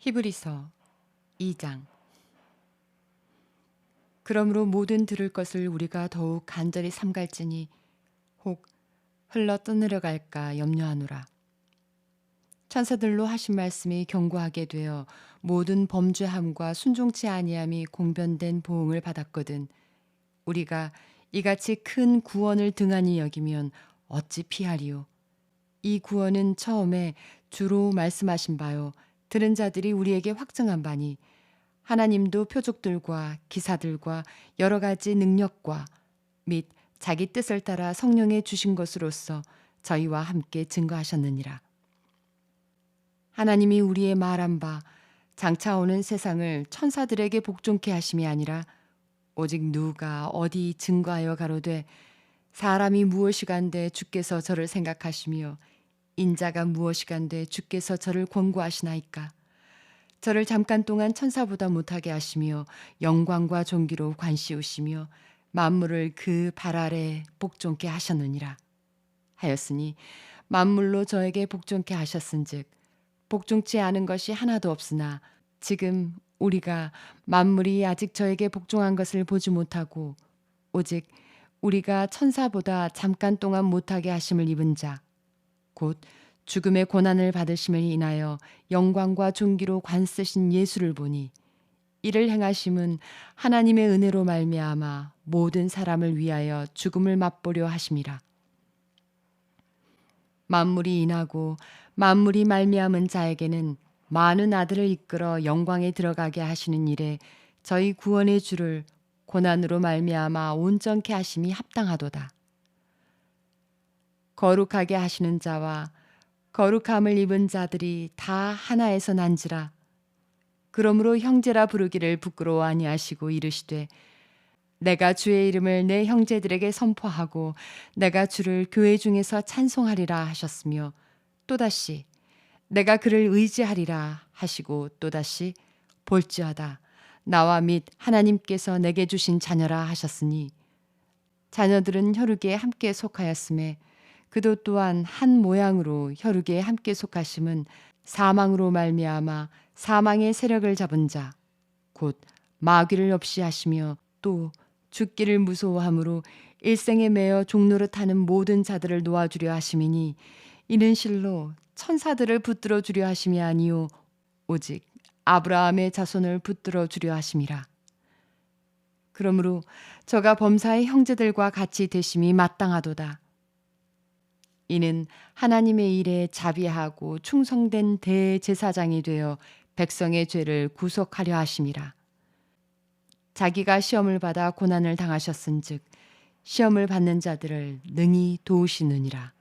히브리서 2장. 그러므로 모든 들을 것을 우리가 더욱 간절히 삼갈지니 혹 흘러 떠내려 갈까 염려하노라. 천사들로 하신 말씀이 경고하게 되어 모든 범죄함과 순종치 아니함이 공변된 보응을 받았거든 우리가 이같이 큰 구원을 등한히 여기면 어찌 피하리요? 이 구원은 처음에 주로 말씀하신 바요 들은 자들이 우리에게 확증한 바니 하나님도 표적들과 기사들과 여러 가지 능력과 및 자기 뜻을 따라 성령에 주신 것으로서 저희와 함께 증거하셨느니라. 하나님이 우리의 말한 바 장차 오는 세상을 천사들에게 복종케 하심이 아니라 오직 누가 어디 증거하여 가로되 사람이 무엇이간데 주께서 저를 생각하시며 인자가 무엇이간데 주께서 저를 권고하시나이까? 저를 잠깐 동안 천사보다 못하게 하시며 영광과 존귀로 관시우시며 만물을 그 발 아래 복종케 하셨느니라. 하였으니 만물로 저에게 복종케 하셨은즉 복종치 않은 것이 하나도 없으나 지금 우리가 만물이 아직 저에게 복종한 것을 보지 못하고 오직 우리가 천사보다 잠깐 동안 못하게 하심을 입은 자 곧 죽음의 고난을 받으심을 인하여 영광과 존귀로 관쓰신 예수를 보니 이를 행하심은 하나님의 은혜로 말미암아 모든 사람을 위하여 죽음을 맛보려 하심이라 만물이 인하고 만물이 말미암은 자에게는 많은 아들을 이끌어 영광에 들어가게 하시는 일에 저희 구원의 주를 고난으로 말미암아 온전케 하심이 합당하도다. 거룩하게 하시는 자와 거룩함을 입은 자들이 다 하나에서 난지라. 그러므로 형제라 부르기를 부끄러워 아니하시고 이르시되 내가 주의 이름을 내 형제들에게 선포하고 내가 주를 교회 중에서 찬송하리라 하셨으며 또다시 내가 그를 의지하리라 하시고 또다시 볼지어다 나와 및 하나님께서 내게 주신 자녀라 하셨으니 자녀들은 혈육에 함께 속하였음에 그도 또한 한 모양으로 혈육에 함께 속하심은 사망으로 말미암아 사망의 세력을 잡은 자 곧 마귀를 없이 하시며 또 죽기를 무서워함으로 일생에 매여 종노릇 하는 모든 자들을 놓아주려 하심이니 이는 실로 천사들을 붙들어 주려 하심이 아니요 오직 아브라함의 자손을 붙들어 주려 하심이라. 그러므로 저가 범사의 형제들과 같이 되심이 마땅하도다 이는 하나님의 일에 자비하고 충성된 대제사장이 되어 백성의 죄를 구속하려 하심이라. 자기가 시험을 받아 고난을 당하셨은즉 시험을 받는 자들을 능히 도우시느니라.